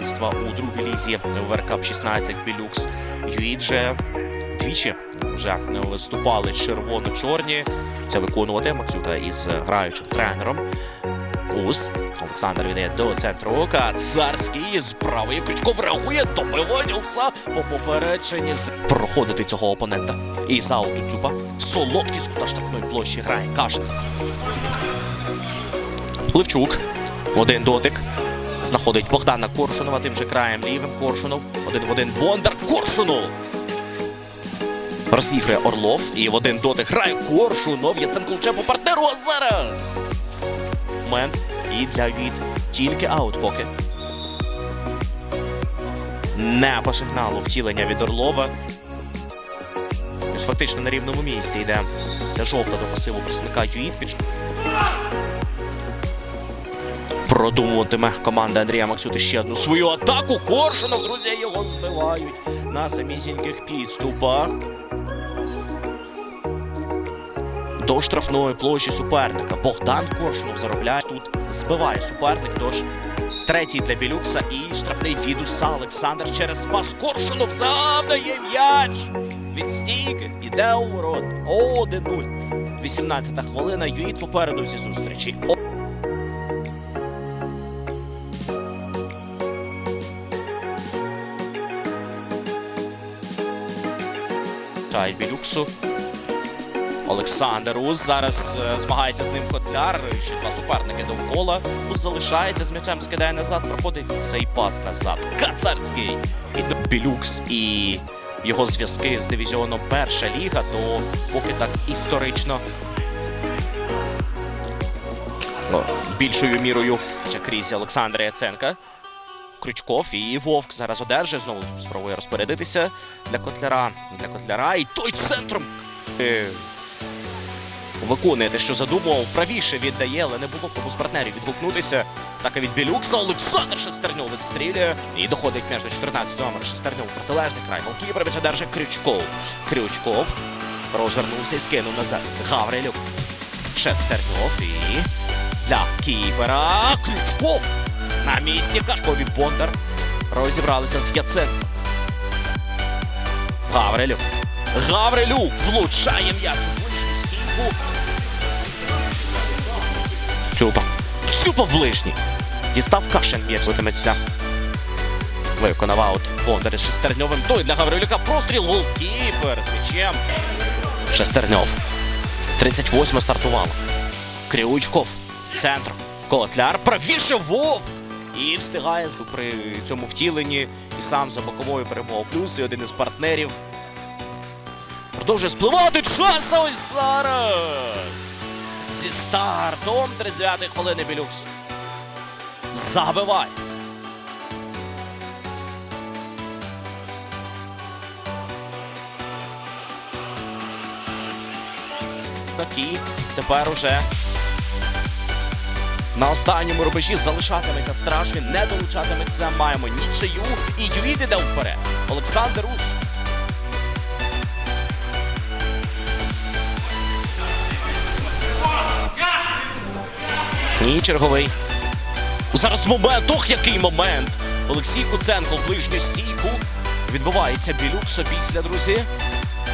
чемпіонства у другій лізі ВРК 16 Білюкс. Юїд же двічі вже виступали червоно-чорні. Це виконувати Максюта із граючим тренером. Ус. Олександр віддає до центру. Кацарський з правої Крючков реагує добивання уса по попередженні з проходити цього опонента. І за Дзюба. Солодкий з кута штрафної площі грає Кашин. Левчук. Один дотик. Знаходить Богдана Коршунова тим же краєм лівим. Коршунов. Один в один Бондар. Коршунов. Розігрує Орлов. І в один дотик грає Коршунов. Яценко влучає по партнеру. А зараз. Момент. І для від тільки аут поки. Не по сигналу втілення від Орлова. Фактично на рівному місці йде. Це жовта до масиву представника Юїд. Під... Продумуватиме команда Андрія Максюти ще одну свою атаку. Коршунов, друзі, його збивають на самісіньких підступах. До штрафної площі суперника. Богдан Коршунов заробляє тут, збиває суперник. Тож третій для Білюкса і штрафний від Уса. Олександр через пас Коршунов завдає м'яч. Від стійки іде у ворот. 1-0. 18-та хвилина. Юїд попереду зі зустрічі. О- й Білюксу. Олександр Ус зараз е, змагається з ним Котляр. Ще два суперники довкола. Ус залишається з м'ячем, скидає назад, проходить цей пас назад. Кацарський. І Білюкс і його зв'язки з дивізіоном Перша ліга, то поки так історично. ну, Більшою мірою крізь Олександра Яценка. Крючков і Вовк зараз одержує. Знову спробує розпорядитися для Котляра. Для Котляра. І той центром. Е, Виконує те, що задумував, правіше віддає, але не було кому з партнерів відгукнутися. Так і від Білюкса Олександр Шестерньов відстрілює і доходить між до 14 номер Шестерньов протилежний край. Голкіпер м'яча держить Крючков. Крючков розвернувся і скинув назад. Гаврилюк. Шестерньов і для кіпера Крючков. На місці Кашкові Бондар. Розібралися з Яценко. Гаврилюк. Гаврилюк влучає м'яч у ближню стінку. Цюпа. Цюпа в ближній. Дістав Кашин м'яч летиметься. Виконав аут Бондар із Шестерньовим. Той для Гаврилюка простріл. Голкіпер з м'ячем. Шестерньов. 38 стартувало. Крючков. Центр. Котляр. Правіше Вовк. І встигає при цьому втіленні і сам за боковою перемогою. Плюс і один із партнерів. Продовжує спливати час а ось зараз. Зі стартом 39-ї хвилини Білюкс. Забиває. Такі тепер уже на останньому рубежі залишатиметься страж, не долучатиметься. Маємо нічию і Юїд іде вперед. Олександр Ус. І черговий. Зараз момент. Ох, який момент! Олексій Куценко в ближню стійку. Відбувається білюксо після друзі.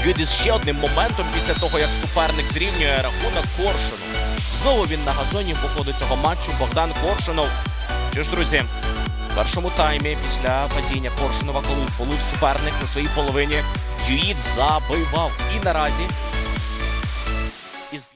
Юд із ще одним моментом після того, як суперник зрівнює рахунок Коршуну. Знову він на газоні по ходу цього матчу Богдан Коршунов. Що ж, друзі, в першому таймі після падіння Коршунова, коли фолив суперник на своїй половині, Юїд забивав. І наразі